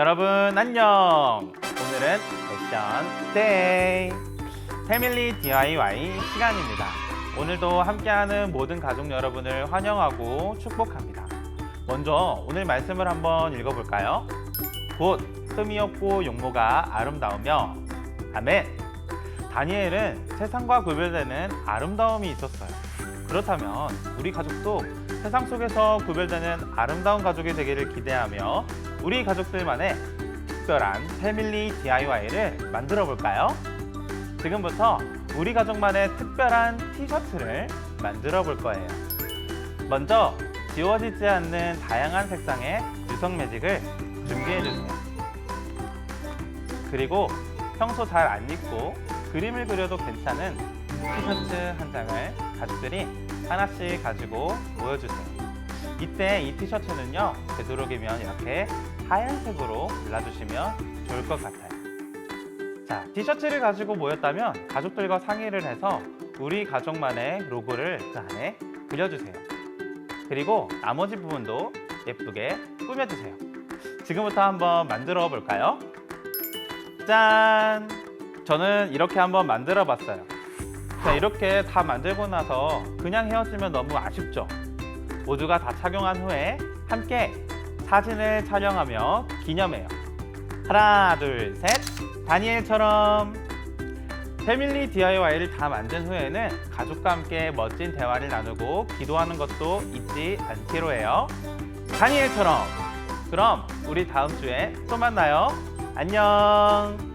여러분 안녕. 오늘은 패션 데이 패밀리 DIY 시간입니다. 오늘도 함께하는 모든 가족 여러분을 환영하고 축복합니다. 먼저 오늘 말씀을 한번 읽어볼까요? 곧 흠이 없고 용모가 아름다우며 아멘. 다니엘은 세상과 구별되는 아름다움이 있었어요. 그렇다면 우리 가족도 세상 속에서 구별되는 아름다운 가족이 되기를 기대하며 우리 가족들만의 특별한 패밀리 DIY를 만들어 볼까요? 지금부터 우리 가족만의 특별한 티셔츠를 만들어 볼 거예요. 먼저 지워지지 않는 다양한 색상의 유성 매직을 준비해 주세요. 그리고 평소 잘 안 입고 그림을 그려도 괜찮은 티셔츠 한 장을 가족들이 하나씩 가지고 모여주세요. 이때 이 티셔츠는요, 되도록이면 이렇게 하얀색으로 골라주시면 좋을 것 같아요. 자, 티셔츠를 가지고 모였다면 가족들과 상의를 해서 우리 가족만의 로고를 그 안에 그려주세요. 그리고 나머지 부분도 예쁘게 꾸며주세요. 지금부터 한번 만들어 볼까요? 짠! 저는 이렇게 한번 만들어 봤어요. 자, 이렇게 다 만들고 나서 그냥 헤어지면 너무 아쉽죠? 모두가 다 착용한 후에 함께 사진을 촬영하며 기념해요. 하나, 둘, 셋. 다니엘처럼 패밀리 DIY를 다 만든 후에는 가족과 함께 멋진 대화를 나누고 기도하는 것도 잊지 않기로 해요. 다니엘처럼. 그럼 우리 다음 주에 또 만나요. 안녕.